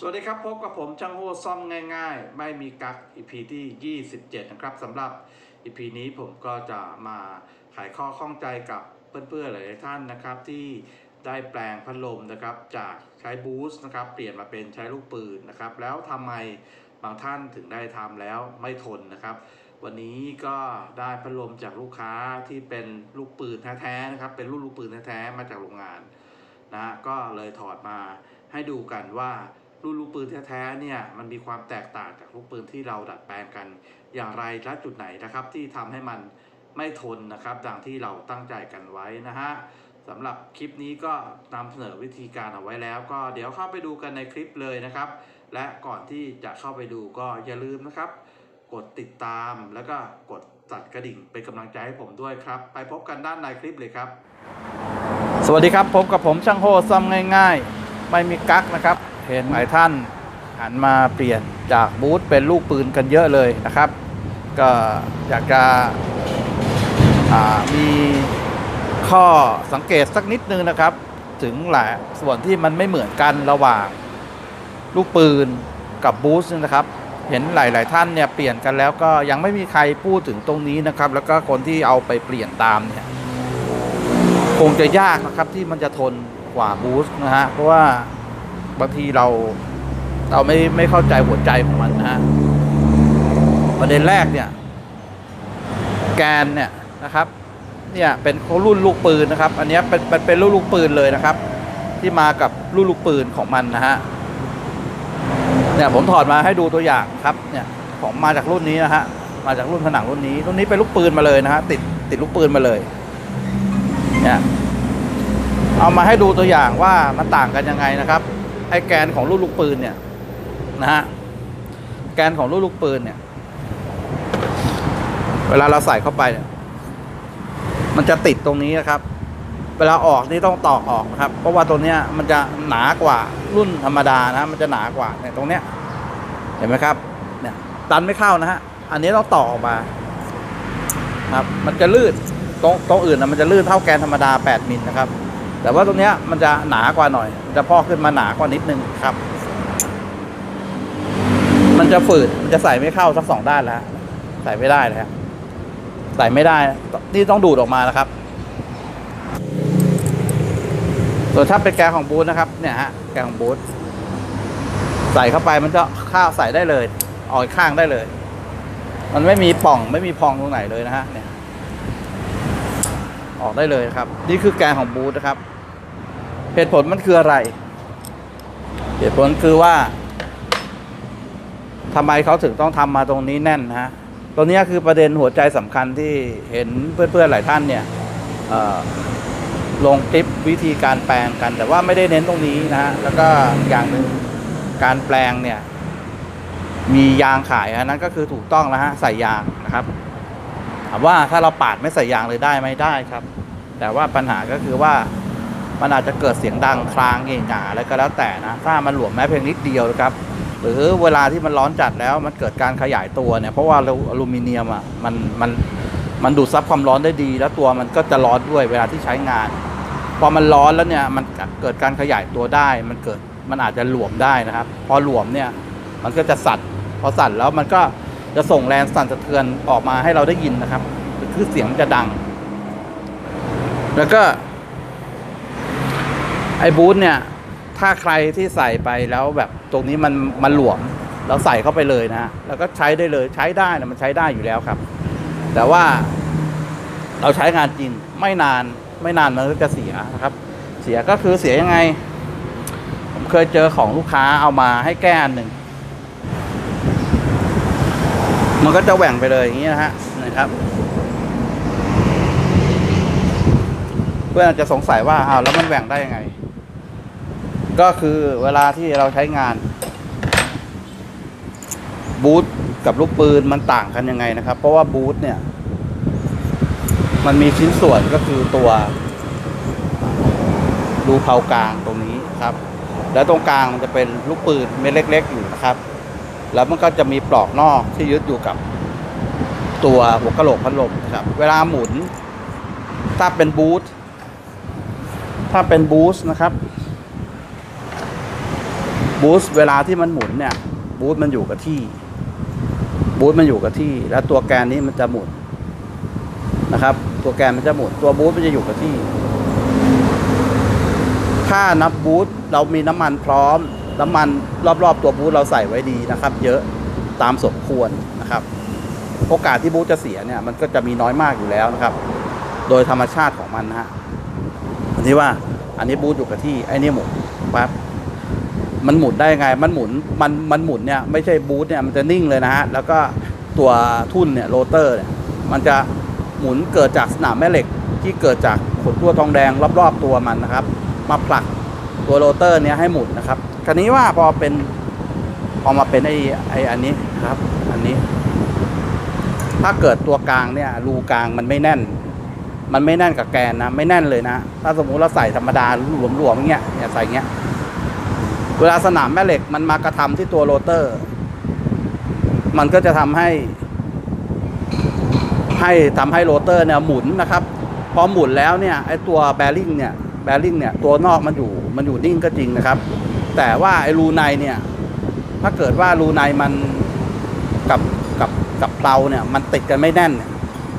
สวัสดีครับ พบกับผมช่างโฮซ่อมง่าย ๆ ไม่มีกัก EP ที่ 27 นะครับสำหรับ EP นี้ผมก็จะมาไขข้อข้องใจกับเพื่อนๆหลายๆท่านนะครับ ที่ได้แปลงพัดลมนะครับ จากใช้บูสต์นะครับ เปลี่ยนมาเป็นใช้ลูกปืนนะครับ แล้วทำไมบางท่านถึงได้ทำแล้วไม่ทนนะครับ วันนี้ก็ได้พัดลมจากลูกค้าที่เป็นลูกปืนแท้ๆนะครับ เป็นรุ่นลูกปืนแท้ๆมาจากโรงงานนะก็เลยถอดมาให้ดูกันว่า รุ่นลูกปืนแท้ๆเนี่ยมันมีความแตกต่างจากลูกปืนที่เราดัดแปลงกัน อย่างไรและจุดไหนนะครับ ที่ทำให้มันไม่ทนนะครับ ดังที่เราตั้งใจกันไว้นะฮะสำหรับคลิปนี้ก็นำเสนอวิธีการเอาไว้แล้ว ก็เดี๋ยวเข้าไปดูกันในคลิปเลยนะครับ และก่อนที่จะเข้าไปดูก็อย่าลืมนะครับ กดติดตามแล้วก็กดสั่นกระดิ่งเป็นกำลังใจให้ผมด้วยครับ ไปพบกันด้านในคลิปเลยครับ สวัสดีครับพบกับผมช่างโฮซ่อมง่าย ๆ ไม่มีกั๊กนะครับ เห็นหลายท่านหันมาเปลี่ยนจากบูธเป็นลูกปืนกันเยอะเลยนะครับ ก็อยากจะมีข้อสังเกตสักนิดนึงนะครับ ถึงหลายส่วนที่มันไม่เหมือนกันระหว่างลูกปืนกับบูสนะครับ เห็นหลาย ๆ ท่านเนี่ยเปลี่ยนกันแล้วก็ยังไม่มีใครพูดถึงตรงนี้นะครับ แล้วก็คนที่เอาไปเปลี่ยนตามเนี่ยคงจะยากนะครับที่มันจะทนกว่าบูสนะฮะเพราะว่า บางทีเราเราไม่ไม่เข้าใจหัวใจของมันนะฮะประเด็นแรกเนี่ย แกนเนี่ยนะครับ เนี่ยเป็นรุ่นลูกปืนนะครับ อันนี้เป็นเป็นเป็นรุ่นลูกปืนเลยนะครับ ที่มากับรุ่นลูกปืนของมันนะฮะเนี่ยผมถอดมาให้ดูตัวอย่างครับ เนี่ยของมาจากรุ่นนี้นะฮะมาจากรุ่นผนังรุ่นนี้รุ่นนี้เป็นลูกปืนมาเลยนะฮะติดติดลูกปืนมาเลย เนี่ยเอามาให้ดูตัวอย่างว่ามันต่างกันยังไงนะครับ ไอ้แกนของลูกลูกปืนเนี่ยนะฮะแกนของลูกลูกปืนเนี่ย เวลาเราใส่เข้าไปเนี่ย มันจะติดตรงนี้นะครับ เวลาออกนี่ต้องตอกออกนะครับ เพราะว่าตัวเนี้ยมันจะหนากว่ารุ่นธรรมดานะ มันจะหนากว่าเนี่ยตรงเนี้ย เห็นไหมครับ เนี่ย ดันไม่เข้านะฮะ อันนี้ต้องต่อออกมา ครับ มันจะลื่นตรงตรงอื่นนะมันจะลื่นเท่าแกนธรรมดา 8มิลนะครับ แต่ว่าตรงเนี้ยมันจะหนากว่าหน่อยมันจะพอกขึ้นมาหนากว่านิดนึงครับ มันจะฝืดมันจะใส่ไม่เข้าทั้งสองด้านแล้ว ใส่ไม่ได้เลยฮะใส่ไม่ได้ นี่ต้องดูดออกมานะครับส่วนถ้าเป็นแกนของบูธนะครับ เนี่ยฮะแกนของบูธใส่เข้าไปมันจะข้าวใส่ได้เลยออกอีกข้างได้เลย มันไม่มีป่องไม่มีพองตรงไหนเลยนะฮะเนี่ย ออกได้เลยครับ นี่คือแกนของบูธนะครับ เหตุผลมันคืออะไร เหตุผลคือว่าทำไมเขาถึงต้องทำมาตรงนี้แน่นนะฮะตรงนี้คือประเด็นหัวใจสำคัญที่เห็นเพื่อนๆหลายท่านเนี่ยลงคลิปวิธีการแปลงกัน แต่ว่าไม่ได้เน้นตรงนี้นะฮะแล้วก็อย่างหนึ่งการแปลงเนี่ย มียางขายอันนั้นก็คือถูกต้องแล้วฮะใส่ยางนะครับ ถามว่าถ้าเราปาดไม่ใส่ยางเลยได้ไหมได้ครับ แต่ว่าปัญหาก็คือว่ามันอาจจะเกิดเสียงดังคลางเง่งหงาอะไรก็แล้วแต่นะ ถ้ามันหลวมแม้เพียงนิดเดียวนะครับ หรือเวลาที่มันร้อนจัดแล้วมันเกิดการขยายตัวเนี่ย เพราะว่าอลูมิเนียมอะมันมันมันดูดซับความร้อนได้ดี แล้วตัวมันก็จะร้อนด้วยเวลาที่ใช้งาน พอมันร้อนแล้วเนี่ยมันเกิดการขยายตัวได้ มันเกิดมันอาจจะหลวมได้นะครับ พอหลวมเนี่ยมันก็จะสั่นพอสั่นแล้วมันก็ จะส่งแรงสั่นสะเทือนออกมาให้เราได้ยินนะครับ คือเสียงจะดัง แล้วก็ ไอ้บูทเนี่ย ถ้าใครที่ใส่ไปแล้วแบบตรงนี้มันมันหลวมเราใส่เข้าไปเลยนะฮะแล้วก็ใช้ได้เลยใช้ได้นะมันใช้ได้อยู่แล้วครับ แต่ว่าเราใช้งานจริงไม่นานไม่นานมันก็จะเสียนะครับ เสียก็คือเสียยังไง ผมเคยเจอของลูกค้าเอามาให้แก้อันหนึ่ง มันก็จะแหว่งไปเลยอย่างนี้นะฮะนะครับเพื่อนอาจจะสงสัยว่าอ้าวแล้วมันแหว่งได้ยังไง ก็คือเวลาที่เราใช้งาน บูทกับลูกปืนมันต่างกันยังไงนะครับ เพราะว่าบูทเนี่ย มันมีชิ้นส่วนก็คือตัวรูเผากลางตรงนี้ครับ แล้วตรงกลางมันจะเป็นลูกปืนเม็ดเล็ก ๆ อยู่นะครับ แล้วมันก็จะมีปลอกนอกที่ยึดอยู่กับตัวหัวกะโหลกพัดลมนะครับ เวลาหมุน ถ้าเป็นบูทถ้าเป็นบูสต์นะครับบูสต์เวลาที่มันหมุนเนี่ยบูสต์มันอยู่กับที่บูสต์มันอยู่กับที่ แล้วตัวแกนนี้มันจะหมุนนะครับ ตัวแกนมันจะหมุน ตัวบูสต์มันจะอยู่กับที่ ถ้านับบูสต์เรามีน้ำมันพร้อม น้ำมันรอบๆตัวบูสต์เราใส่ไว้ดีนะครับ เยอะตามสมควรนะครับ โอกาสที่บูสต์จะเสียเนี่ยมันก็จะมีน้อยมากอยู่แล้วนะครับ โดยธรรมชาติของมันนะฮะอันที่ว่าอันนี้บูสต์อยู่กับที่ไอ้นี่หมุนปั๊บมันหมุนได้ไง มันหมุน มัน มันหมุนเนี่ยไม่ใช่บูสต์เนี่ยมันจะนิ่งเลยนะฮะ แล้วก็ตัวทุ่นเนี่ยโรเตอร์เนี่ยมันจะหมุนเกิดจากสนามแม่เหล็กที่เกิดจากขดตัวทองแดงรอบๆตัวมันนะครับ มาผลักตัวโรเตอร์เนี่ยให้หมุนนะครับ คราวนี้ว่าพอเป็นพอมาเป็นไอ้ไอ้อันนี้ครับ อันนี้ ถ้าเกิดตัวกลางเนี่ย รูกลางมันไม่แน่น มันไม่แน่นกับแกนนะ ไม่แน่นเลยนะ ถ้าสมมุติเราใส่ธรรมดาหลวมๆอย่างเงี้ยเนี่ยใส่เงี้ย เวลาสนามแม่เหล็กมันมากระทำที่ตัวโรเตอร์ มันก็จะทำให้ ให้ทำให้โรเตอร์เนี่ยหมุนนะครับ พอหมุนแล้วเนี่ยไอ้ตัวแบริ่งเนี่ยแบริ่งเนี่ยตัวนอกมันอยู่มันอยู่นิ่งก็จริงนะครับ แต่ว่าไอ้รูในเนี่ย ถ้าเกิดว่ารูในมันกับกับกับเพลาเนี่ย มันติดกันไม่แน่น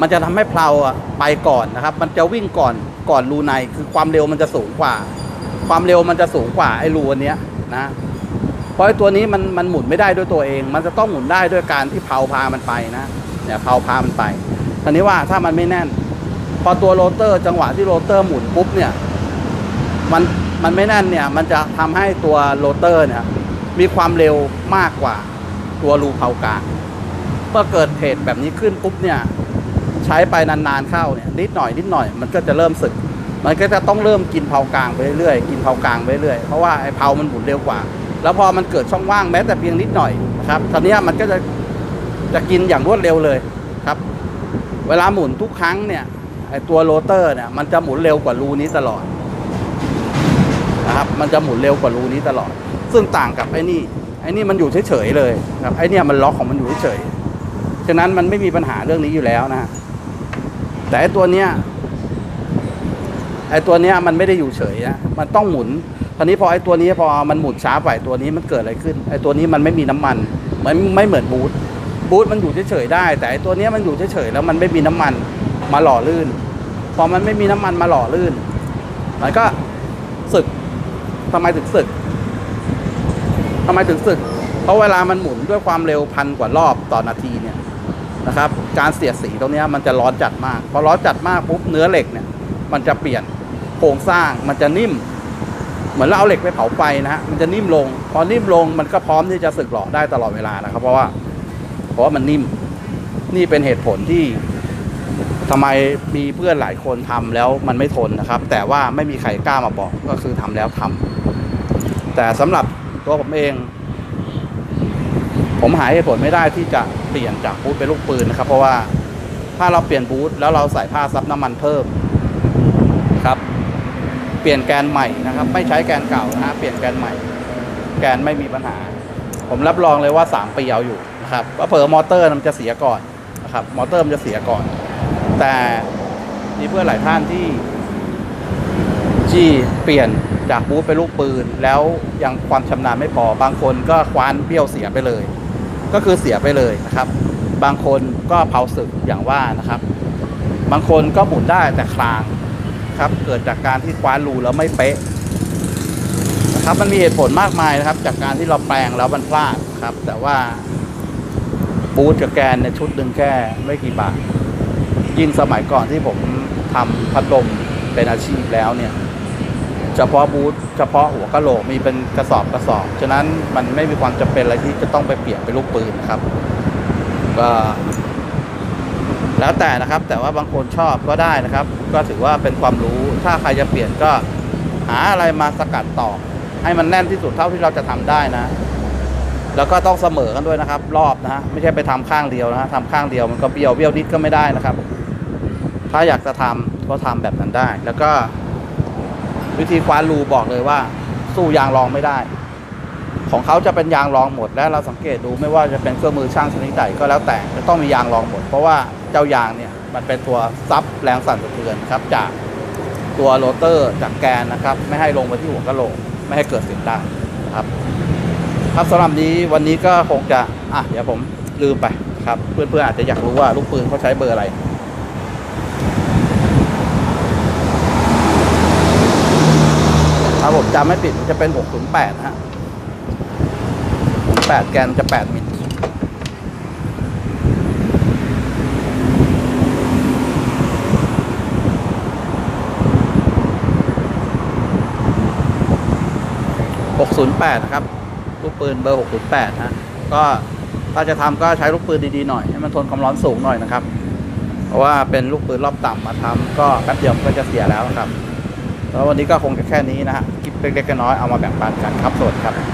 มันจะทำให้เพลาอะไปก่อนนะครับ มันจะวิ่งก่อนก่อนรูในคือความเร็วมันจะสูงกว่า ความเร็วมันจะสูงกว่าไอ้รูอันเนี้ยนะเพราะไอ้ตัวนี้มันมันหมุนไม่ได้ด้วยตัวเอง มันจะต้องหมุนได้ด้วยการที่เพลาพามันไปนะเนี่ยเพลาพามันไปทีนี้ว่าถ้ามันไม่แน่น พอตัวโรเตอร์จังหวะที่โรเตอร์หมุนปุ๊บเนี่ย มัน มันไม่แน่นเนี่ยมันจะทำให้ตัวโรเตอร์เนี่ยมีความเร็วมากกว่าตัวรูเพากลางเมื่อเกิดเหตุแบบนี้ขึ้นปุ๊บเนี่ยใช้ไปนานๆเข้าเนี่ยนิดหน่อยนิดหน่อยมันก็จะเริ่มสึก มันก็จะต้องเริ่มกินเพากลางไปเรื่อยๆกินเพากลางไปเรื่อยเพราะว่าไอ้เพามันหมุนเร็วกว่า แล้วพอมันเกิดช่องว่างแม้แต่เพียงนิดหน่อยนะครับตอนนี้มันก็จะจะกินอย่างรวดเร็วเลยครับ เวลาหมุนทุกครั้งเนี่ยไอ้ตัวโรเตอร์เนี่ยมันจะหมุนเร็วกว่ารูนี้ตลอด นะครับมันจะหมุนเร็วกว่ารูนี้ตลอด ซึ่งต่างกับไอ้นี่ไอ้นี่มันอยู่เฉยๆเลยครับไอ้เนี่ยมันล็อกของมันอยู่เฉยๆฉะนั้นมันไม่มีปัญหาเรื่องนี้อยู่แล้วนะฮะแต่ไอ้ตัวเนี้ยไอ้ตัวเนี้ยมันไม่ได้อยู่เฉยนะมันต้องหมุนคราวนี้พอไอ้ตัวนี้พอมันหมุนช้าไปตัวนี้มันเกิดอะไรขึ้นไอ้ตัวนี้มันไม่มีน้ำมันเหมือนไม่เหมือนบูทบูทมันอยู่เฉยๆได้ แต่ไอ้ตัวเนี้ยมันอยู่เฉยๆแล้วมันไม่มีน้ำมันมาหล่อลื่น พอมันไม่มีน้ำมันมาหล่อลื่นมันก็สึก ทำไมถึงสึกทำไมถึงสึก เพราะเวลามันหมุนด้วยความเร็วพันกว่ารอบต่อนาทีเนี่ยนะครับ การเสียดสีตรงนี้มันจะร้อนจัดมาก พอร้อนจัดมากปุ๊บเนื้อเหล็กเนี่ย มันจะเปลี่ยนโครงสร้างมันจะนิ่ม เหมือนเราเอาเหล็กไปเผาไฟนะฮะมันจะนิ่มลง พอนิ่มลงมันก็พร้อมที่จะสึกหรอได้ตลอดเวลานะครับ เพราะว่าเพราะว่ามันนิ่มนี่เป็นเหตุผลที่ทำไมมีเพื่อนหลายคนทำแล้วมันไม่ทนนะครับ แต่ว่าไม่มีใครกล้ามาบอกก็คือทำแล้วทำ แต่สำหรับตัวผมเอง ผมหาเหตุผลไม่ได้ที่จะเปลี่ยนจากบูทเป็นลูกปืนนะครับ เพราะว่าถ้าเราเปลี่ยนบูทแล้วเราใส่ผ้าซับน้ำมันเพิ่มครับ เปลี่ยนแกนใหม่นะครับ ไม่ใช้แกนเก่านะฮะเปลี่ยนแกนใหม่ แกนไม่มีปัญหา ผมรับรองเลยว่า3ปีเอาอยู่นะครับว่าเผลอมอเตอร์มันจะเสียก่อนนะครับมอเตอร์มันจะเสียก่อน แต่มีเพื่อนหลายท่านที่ที่เปลี่ยน จากบูทเป็นลูกปืน แล้วยังความชำนาญไม่พอบางคนก็คว้านเบี้ยวเสียไปเลย ก็คือเสียไปเลยนะครับ บางคนก็เผาสึกอย่างว่านะครับ บางคนก็หมุนได้แต่คลางครับเกิดจากการที่คว้านรูแล้วไม่เป๊ะนะครับมันมีเหตุผลมากมายนะครับ จากการที่เราแปลงแล้วมันพลาดครับ แต่ว่าบูทกับแกนเนี่ยชุดหนึ่งแค่ไม่กี่บาทยิ่งสมัยก่อนที่ผมทำพัดลมเป็นอาชีพแล้วเนี่ย เฉพาะบูทเฉพาะหัวกะโหลกมีเป็นกระสอบกระสอบ ฉะนั้นมันไม่มีความจำเป็นอะไรที่จะต้องไปเปลี่ยนเป็นลูกปืนครับก็แล้วแต่นะครับ แต่ว่าบางคนชอบก็ได้นะครับ ก็ถือว่าเป็นความรู้ถ้าใครจะเปลี่ยนก็หาอะไรมาสกัดต่อ ให้มันแน่นที่สุดเท่าที่เราจะทำได้นะ แล้วก็ต้องเสมอกันด้วยนะครับ รอบนะฮะไม่ใช่ไปทำข้างเดียวนะฮะทำข้างเดียวมันก็เบี้ยวเบี้ยวนิดก็ไม่ได้นะครับ ถ้าอยากจะทำก็ทำแบบนั้นได้ แล้วก็ วิธีคว้านรูบอกเลยว่า สู้ยางรองไม่ได้ ของเขาจะเป็นยางรองหมด และเราสังเกตดูไม่ว่าจะเป็นเครื่องมือช่างชนิดใดก็แล้วแต่จะต้องมียางรองหมด เพราะว่าเจ้ายางเนี่ยมันเป็นตัวซับแรงสั่นสะเทือนครับจากตัวโรเตอร์จากแกนนะครับ ไม่ให้ลงไปที่หัวกะโหลก ไม่ให้เกิดเสียงดังครับ ครับสำหรับนี้วันนี้ก็คงจะอะเดี๋ยวผมลืมไปครับ เพื่อนๆอาจจะอยากรู้ว่าลูกปืนเขาใช้เบอร์อะไร ถ้าผมจำไม่ผิดจะเป็น 608นะฮะ 8 แกนจะ 8 มิล608นะครับ ลูกปืนเบอร์ 608 ฮะ ก็ถ้าจะทำก็ใช้ลูกปืนดีๆหน่อย ให้มันทนความร้อนสูงหน่อยนะครับ เพราะว่าเป็นลูกปืนรอบต่ำมาทำก็แป๊บเดียวก็จะเสียแล้วครับ แล้ววันนี้ก็คงจะแค่นี้นะฮะคลิปเล็กๆน้อยๆเอามาแบ่งปันกันครับสวัสดีครับ